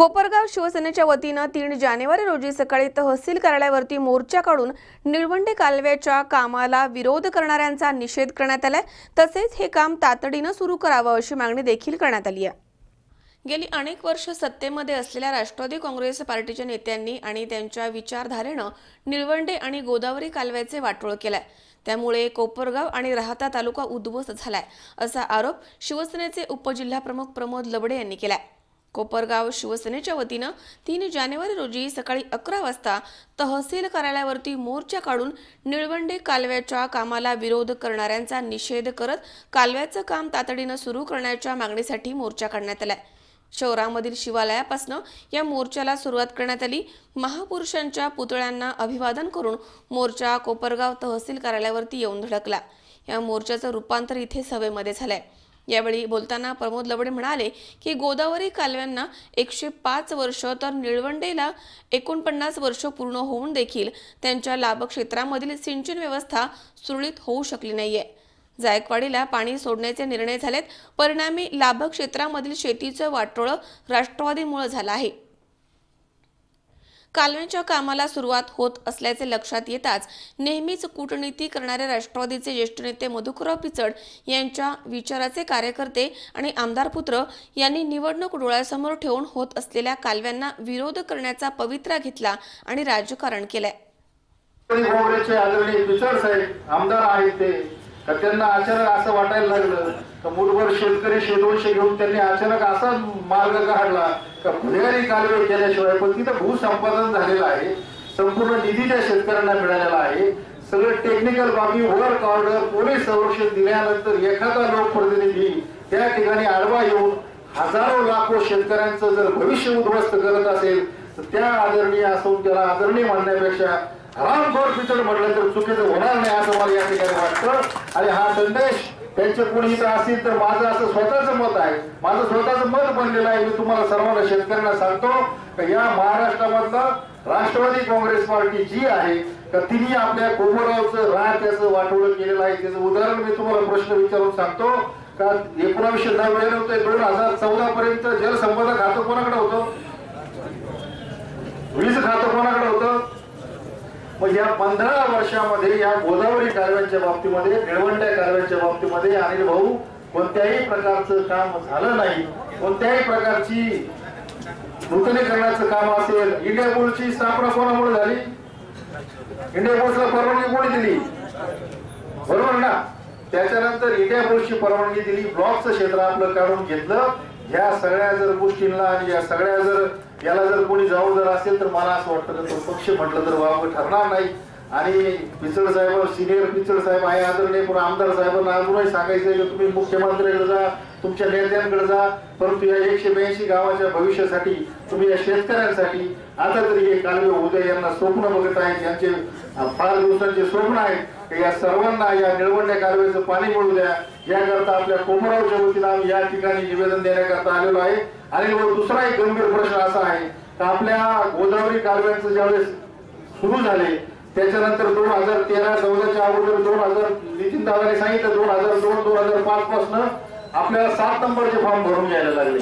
कोपरगाव शिवसेनेच्या वतीनं तीन जानेवारी रोजी सकाळी तहसील कार्यालयावरती मोर्चा काढून निळवंडे कालव्याच्या कामाला विरोध करणाऱ्यांचा निषेध करण्यात आलाय. तसेच हे काम तातडीनं सुरू करावं अशी मागणी देखील करण्यात आली आहे. गेली अनेक वर्ष सत्तेमध्ये असलेल्या राष्ट्रवादी काँग्रेस पार्टीच्या नेत्यांनी आणि त्यांच्या विचारधारेनं निळवंडे आणि गोदावरी कालव्याचे वाटोळ केलाय. त्यामुळे कोपरगाव आणि राहता तालुका उद्ध्वस्त झालाय असा आरोप शिवसेनेचे उपजिल्हाप्रमुख प्रमोद लबडे यांनी केलाय. कोपरगाव शिवसेनेच्या वतीनं तीन जानेवारी रोजी सकाळी अकरा वाजता तहसील कार्यालयावरती मोर्चा काढून निळवंडे कालव्याच्या कामाला विरोध करणाऱ्यांचा निषेध करत कालव्याचं काम तातडीनं सुरू करण्याच्या मागणीसाठी मोर्चा काढण्यात आलाय. शहरामधील शिवालयापासून या मोर्चाला सुरुवात करण्यात आली. महापुरुषांच्या पुतळ्यांना अभिवादन करून मोर्चा कोपरगाव तहसील कार्यालयावरती येऊन धडकला. या मोर्चाचं रूपांतर इथे सभेमध्ये झालंय. यावेळी बोलताना प्रमोद लवडे म्हणाले की गोदावरी कालव्यांना एकशे पाच वर्ष तर निळवंडेला एकोणपन्नास वर्ष पूर्ण होऊन देखील त्यांच्या लाभक्षेत्रामधील सिंचन व्यवस्था सुरळीत होऊ शकली नाहीये. जायकवाडीला पाणी सोडण्याचे निर्णय झालेत. परिणामी लाभक्षेत्रामधील शेतीचं वाटोळं राष्ट्रवादीमुळे झालं आहे. कालव्यांच्या कामाला सुरुवात होत असल्याचे लक्षात येताच नेहमीच कूटनीती करणाऱ्या राष्ट्रवादीचे ज्येष्ठ नेते मधुकरराव पिचड यांच्या विचाराचे कार्यकर्ते आणि आमदार पुत्र यांनी निवडणूक डोळ्यासमोर ठेवून होत असलेल्या कालव्यांना विरोध करण्याचा पवित्रा घेतला आणि राजकारण केलंय. आमदार आहेत ते. तर त्यांना अचानक असं वाटायला लागलं का मुठभर शेतकरी शेदोशे घेऊन त्यांनी अचानक असा मार्ग काढला का भुयारी कालवे केल्याशिवाय पण तिथं भूसंपादन झालेलं आहे संपूर्ण निधी त्या शेतकऱ्यांना मिळालेला आहे. सगळं टेक्निकल बाबी वर्क ऑर्डर पोलीस संरक्षण दिल्यानंतर एखादा लोकप्रतिनिधी त्या ठिकाणी आडवा येऊन हजारो लाखो शेतकऱ्यांचं जर भविष्य उद्ध्वस्त करत असेल तर त्या आदरणीय असून त्याला आदरणीय राम रामखोर पिचड म्हटलं तर चुकीचं होणार नाही असं मला या ठिकाणी वाटतं. आणि हा संदेश त्यांचे कोणी इथं असतील तर माझं असं स्वतःचं मत आहे. माझं स्वतःचं मत बनलेलं आहे. मी तुम्हाला सर्वांना शेतकऱ्यांना सांगतो की या महाराष्ट्रामधलं राष्ट्रवादी काँग्रेस पार्टी जी आहे तर तिने आपल्या कोमरावचं राह त्याचं वाटोळं केलेलं आहे. त्याचं उदाहरण मी तुम्हाला प्रश्न विचारून सांगतो का एकोणावीसशे नव्याण्णव ते दोन हजार चौदा पर्यंत जलसंपदा खातं कोणाकडे होतं? वीज खातं कोणाकडे होतं? मग या पंधरा वर्षामध्ये या गोदावरी कालव्यांच्या बाबतीमध्ये निळवंड्या कालव्यांच्या बाबतीमध्ये अनिल भाऊ कोणत्याही प्रकारचं काम झालं नाही. कोणत्याही प्रकारची नूतनीकरणाचं काम असेल इंडिया बोर्डची स्थापना कोणामुळे झाली? इंडिया बोर्डला परवानगी कोणी दिली? बरोबर ना? त्याच्यानंतर इंडिया बोर्डची परवानगी दिली ब्लॉकचं क्षेत्र आपलं काढून घेतलं. या सगळ्या जर गोष्टींना आणि या सगळ्या जर याला जर कोणी जबाबदार असेल तर मला असं वाटतं की तो पक्ष म्हटलं तर वावं ठरणार नाही. आणि पिचड साहेब सिनियर पिचड साहेब आहे आदरणीय पण आमदार साहेबांना अजूनही सांगायचं की तुम्ही मुख्यमंत्र्याकडे जा तुमच्या नेत्यांकडे जा. परंतु या एकशे ब्याऐंशी गावाच्या भविष्यासाठी तुम्ही या शेतकऱ्यांसाठी आता तरी हे कालवे उदय यांना स्वप्न बघत आहेत. यांचे फार दिवसांचे स्वप्न आहेत. या सर्वांना या निळवंड्या कालव्याचं पाणी मिळू द्या. याकरता आपल्या कोमरावच्या वतीनं आम्ही या ठिकाणी निवेदन देण्याकरता आलेलो आहे. आणि दुसरा एक गंभीर प्रश्न असा आहे का आपल्या गोदावरी कालव्यांचं ज्यावेळेस सुरू झाले त्याच्यानंतर दोन हजार तेरा चौदाच्या अगोदर दोन हजार नितीन दादाने सांगितलं दोन हजार दोन दोन हजार पाच पासून आपल्याला सात नंबरचे फॉर्म भरून घ्यायला लागले.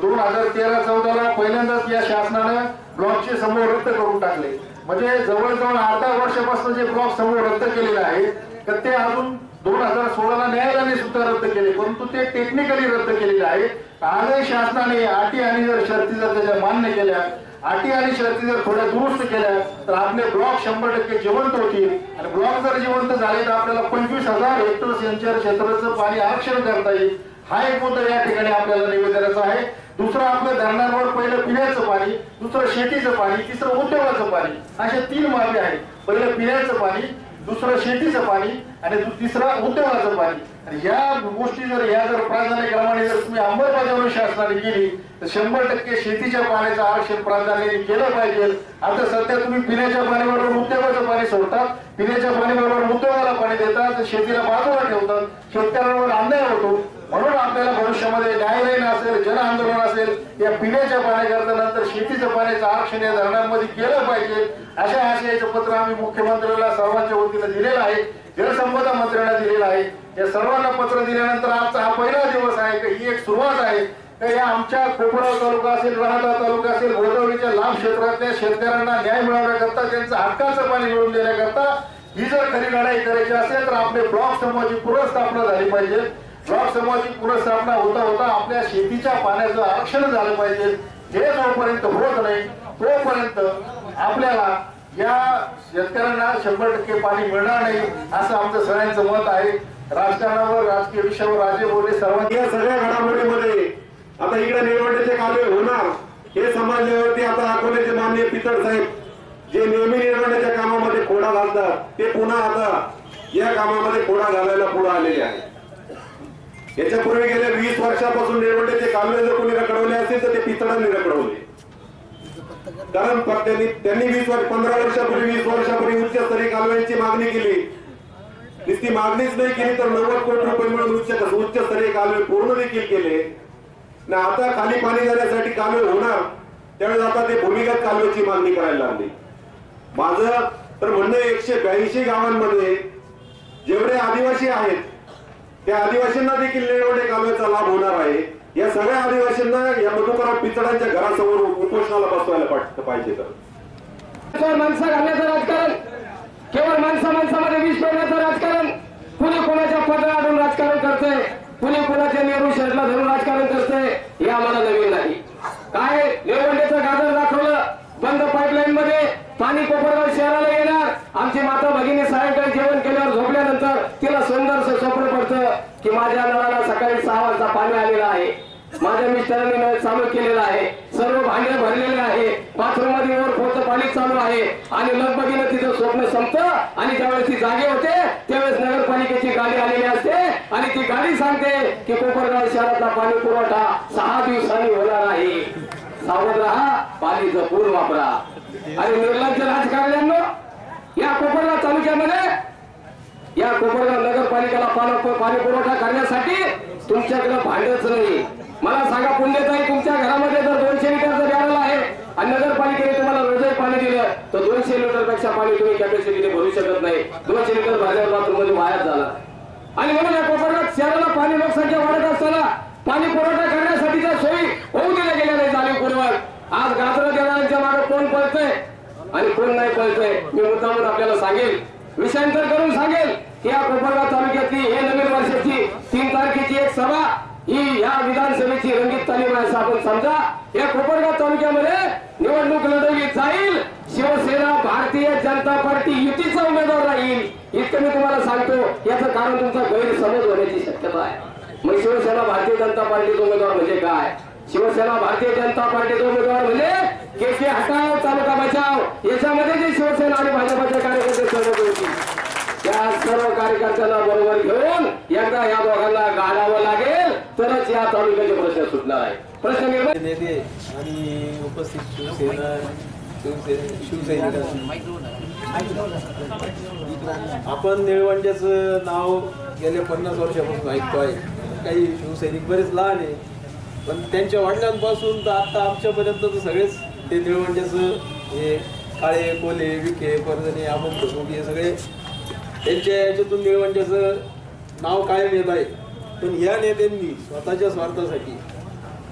दोन हजार तेरा चौदाला पहिल्यांदाच या शासनानं ब्लॉकचे समोर रद्द करून टाकले. म्हणजे जवळजवळ अर्धा वर्षापासून जे ब्लॉक समूह रद्द केलेले आहे तर ते अजून दोन हजार सोळाला न्यायालयाने सुद्धा रद्द केले परंतु ते टेक्निकली रद्द केलेले आहे आजही शासनाने अटी आणि जर शर्ती जर त्याच्या मान्य केल्या अटी आणि शर्ती जर थोड्या दुरुस्त केल्या तर आपले ब्लॉक शंभर टक्के जिवंत होतील. आणि ब्लॉक जर जिवंत झाले तर आपल्याला पंचवीस हजार हेक्टर सिंचन क्षेत्राचं पाणी आरक्षण करता येईल. हा एक मुद्दा या ठिकाणी आपल्याला निवेदनाचा आहे. दुसरं आपलं धरणांवर पहिलं पिण्याचं पाणी दुसरं शेतीचं पाणी तिसरं उद्योगाचं पाणी अशा तीन मागे आहेत. पहिलं पिण्याचं पाणी दुसरं शेतीचं पाणी आणि तिसरं उद्योगाचं पाणी. आणि या गोष्टी जर या जर प्राधान्यक्रमाने जर तुम्ही अंमलबजावणी शासनाने केली तर शंभर टक्के शेतीच्या पाण्याचं आरक्षण प्राधान्याने केलं पाहिजे. आता सध्या तुम्ही पिण्याच्या पाण्याबरोबर उद्योगाचं पाणी सोडतात. पिण्याच्या पाण्याबरोबर उद्योगाला पाणी देतात. शेतीला बाजूला ठेवतात. शेतकऱ्यांवर अन्याय होतो. म्हणून आपल्याला भविष्यामध्ये न्यायालयीन असेल जन आंदोलन असेल या पिण्याच्या पाण्याकरता नंतर शेतीच्या पाण्याचं आरक्षण या धरणांमध्ये केलं पाहिजे. अशा आशयाचं पत्र आम्ही मुख्यमंत्र्याला सर्वांच्या वतीनं दिलेलं आहे. जलसंपदा मंत्र्यांना दिलेलं आहे. या सर्वांना पत्र दिल्यानंतर आजचा हा पहिला दिवस आहे की ही एक सुरुवात आहे. तर या आमच्या कोपराव तालुका असेल राहता तालुका असेल गोदावरीच्या लांब क्षेत्रातल्या शेतकऱ्यांना न्याय मिळवण्याकरता त्यांचं हक्काचं पाणी मिळवून देण्याकरता ही जर खरी लढाई करायची असेल तर आपले ब्लॉक समूहाची पुनर्स्थापना झाली पाहिजे. ब्लॉक समूहाची पुनर्स्थापना होता होता आपल्या शेतीच्या पाण्याचं आरक्षण झालं पाहिजे. हे जोपर्यंत होत नाही तोपर्यंत आपल्याला या शेतकऱ्यांना शंभर टक्के पाणी मिळणार नाही असं आमचं सगळ्यांचं मत आहे. राजकारणावर राजकीय विषयावर राजे बोलले सर्वांनी या सगळ्या घडामोडीमध्ये आता इकडे निवडणुकीचे कार्य होणार. हे समजल्यावरती आता अकोल्याचे माननीय पितळ साहेब जे नेहमी निवडण्याच्या कामामध्ये खोडा घालतात ते पुन्हा आता या कामामध्ये खोडा घालायला पुढे आलेले आहे याच्यापूर्वी गेल्या वीस वर्षापासून निवडणुकीचे कालवे जर कोणी रखडवले असतील तर ते पितळांनी रखडवले. कारण त्यांनी त्यांनी वीस वर्ष पंधरा वर्षापूर्वी वीस वर्षापूर्वी उच्चस्तरीय कालव्यांची मागणी केली. नुसती मागणीच नाही केली तर नव्वद कोटी रुपये मिळून उच्च उच्चस्तरीय कालवे पूर्ण देखील केले. ना आता खाली पाणी जाण्यासाठी कालवे होणार त्यावेळेस आता ते भूमिगत कालव्याची मागणी करायला लागली. माझं तर म्हणणं एकशे ब्याऐंशी गावांमध्ये जेवढे आदिवासी आहेत त्या आदिवासींना देखील निळवडे कालव्याचा लाभ होणार आहे. या सगळ्या आदिवासींना या मधुकराव पितळांच्या घरासमोर उपोषणाला बसवायला पाहिजे तर. माणसं घालण्याचं राजकारण केवळ माणसा माणसामध्ये विष पेरण्याचं राजकारण कुणी कोणाच्या पदरातून राजकारण करते कुणी कोणाच्या नेहरू शहरला धरून राजकारण करते हे आम्हाला नवीन नाही. काय निळवंडेचं गाजर दाखवलं बंद पाईपलाईन मध्ये पाणी कोपरगाव शहराला येणार. आमची माता भगिनी सायंकाळी जेवण केल्यावर झोपल्यानंतर तिला सुंदर स्वप्न पडतं की माझ्या नळाला सकाळी सहा वाजता पाणी आलेलं आहे. माझ्या मिस्टरांनी नळ चालू केलेला आहे. सर्व भांडे भरलेले आहे. बाथरूममध्ये ओव्हरफ्लोचं पाणी चालू आहे. आणि लगबगीनं तिचं स्वप्न संपतं आणि ज्यावेळेस ती जागे होते त्यावेळेस नगरपालिकेची गाडी आलेली असते आणि ती गाडी सांगते की कोपरगाव शहरातला पाणी पुरवठा सहा दिवसांनी होणार आहे सावध राहा पाणी जपून वापरा. आणि निर्लज्ज राजकारण्यांनो या कोपरगाव तालुक्यामध्ये या कोपरगाव नगरपालिकेला पाणी पाणी पुरवठा करण्यासाठी तुमच्याकडे भांडच नाही. मला सांगा पुण्यताई तुमच्या घरामध्ये जर दोनशे लिटरचं बॅरल आहे आणि नगरपालिकेने तुम्हाला रोजही पाणी दिलं तर दोनशे लिटरपेक्षा पाणी तुम्ही कॅपॅसिटीने भरू शकत नाही. दोनशे लिटर बाजार बाथरूममध्ये वायाच झाला आणि म्हणून या कोपरगाव शहराला पाणी लोकसंख्या वाढत असताना पाणी पुरवठा करण्यासाठीच्या सोयी होऊ दिल्या गेल्या नाही जाणीवपूर्वक. आज गाजर देणाऱ्यांच्या मागे कोण पळतंय आणि कोण नाही पळतंय मी मुद्दामून आपल्याला सांगेल. विषयांतर करून सांगेल की या कोपरगाव तालुक्यातली हे नवीन वर्षाची तीन तारखेची एक सभा ही या विधानसभेची रंगीत तालीम आहे असं आपण समजा. या कोपरगाव तालुक्यामध्ये निवडणूक लढवली जाईल. शिवसेना भारतीय जनता पार्टी युतीचा उमेदवार राहील. इतकं मी तुम्हाला सांगतो याचं कारण तुमचा गैरसमज होण्याची शक्यता आहे. मग शिवसेना भारतीय जनता पार्टीचा उमेदवार म्हणजे काय? शिवसेना भारतीय जनता पार्टीचे उमेदवार म्हणजे के के हटाव तालुका बचाव याच्यामध्ये जे शिवसेना आणि भाजपाचे कार्यकर्ते सहभागी होती. त्या सर्व कार्यकर्त्यांना बरोबर घेऊन एकदा या दोघांना गाडावं लागेल. तरच या तालुक्याचे प्रश्न सुटणार आहे प्रश्न निर्माण नेते आणि उपस्थित शिवसेना शिवसैनिक आपण निळवंड्याचं नाव गेल्या पन्नास वर्षापासून ऐकतोय. काही शिवसैनिक बरेच लहान आहे पण त्यांच्या वडिलांपासून तर आता आमच्यापर्यंत तर सगळेच ते तिळवंड्याचं हे काळे कोले विखे परजणे आपण फसवणी हे सगळे त्यांच्या याच्यातून निळवंड्याचं नाव कायम येत आहे. पण या नेत्यांनी स्वतःच्या स्वार्थासाठी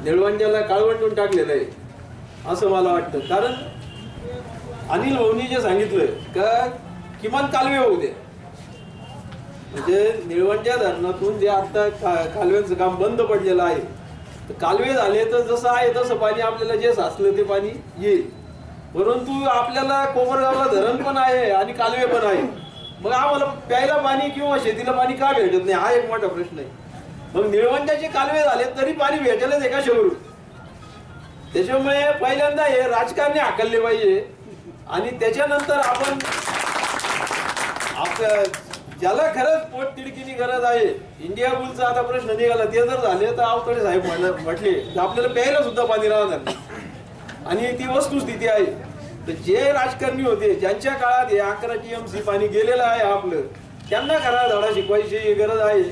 निळवंड्याला काळवंडून टाकलेलं आहे असं मला वाटतं. कारण अनिल भाऊनी जे सांगितलं का किमान कालवे होऊ दे. म्हणजे निळवंड्या धरणातून जे आता का- कालव्यांचं काम बंद पडलेलं आहे तर कालवे झाले तर जसं आहे तसं पाणी आपल्याला जे साचलं ते पाणी येईल. परंतु आपल्याला कोपरगावला धरण पण आहे आणि कालवे पण आहे. मग आम्हाला प्यायला पाणी किंवा शेतीला पाणी का भेटत नाही? हा एक मोठा प्रश्न आहे. मग निळवंड्याचे कालवे झाले तरी पाणी भेटेलच एका शहरून त्याच्यामुळे पहिल्यांदा हे राजकारणी हाकलले पाहिजे. आणि त्याच्यानंतर आपण आपल्या ज्याला खरंच पोट तिडकीची गरज आहे. इंडिया बुलचा आता प्रश्न निघाला. ते जर झाले तर आवकडे साहेब म्हटले तर आपल्याला प्यायला सुद्धा पाणी राहणार आणि ती वस्तुस्थिती आहे. तर जे राजकारणी होते ज्यांच्या काळात हे अकरा टीएमसी पाणी गेलेलं आहे आपलं त्यांना खरा धडा शिकवायची गरज आहे.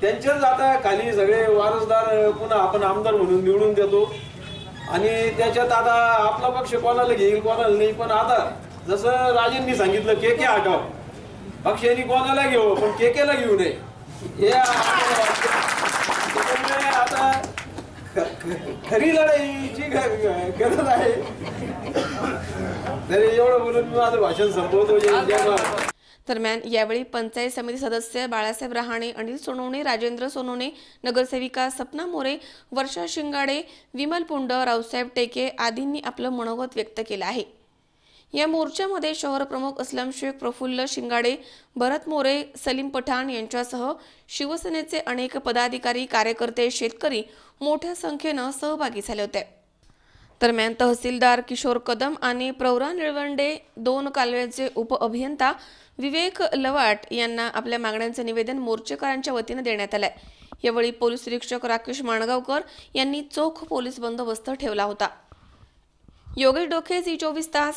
त्यांच्याच आता खाली सगळे वारसदार पुन्हा आपण आमदार म्हणून निवडून देतो. आणि त्याच्यात आता आपला पक्ष कोणाला घेईल कोणाला नाही पण आता जसं राजेंनी सांगितलं के के हटाव पक्षांनी कोणाला घेऊ? पण केकेला घेऊ नये. हे त्याच्यामुळे आता खरी लढाईची गरज आहे. तरी एवढं बोलून मी माझं भाषण संपवतो. जय दरम्यान यावेळी पंचायत समिती सदस्य बाळासाहेब रहाणे अनिल सोनवणे राजेंद्र सोनवणे नगरसेविका सपना मोरे वर्षा शिंगाडे विमल पुंड रावसाहेब टेके आदींनी आपलं मनोगत व्यक्त केलं आहे. या मोर्चामध्ये शहर प्रमुख असलम शेख प्रफुल्ल शिंगाडे भरत मोरे सलीम पठाण यांच्यासह शिवसेनेचे अनेक पदाधिकारी कार्यकर्ते शेतकरी मोठ्या संख्येनं सहभागी झाले होते. दरम्यान तहसीलदार किशोर कदम आणि प्रवरा निळवंडे दोन कालव्याचे उपअभियंता विवेक लवाट यांना आपल्या मागण्यांचे निवेदन मोर्चेकरांच्या वतीनं देण्यात आलंय. यावेळी पोलीस निरीक्षक राकेश माणगावकर यांनी चोख पोलीस बंदोबस्त ठेवला होता. योगेश डोके झी चोवीस तास.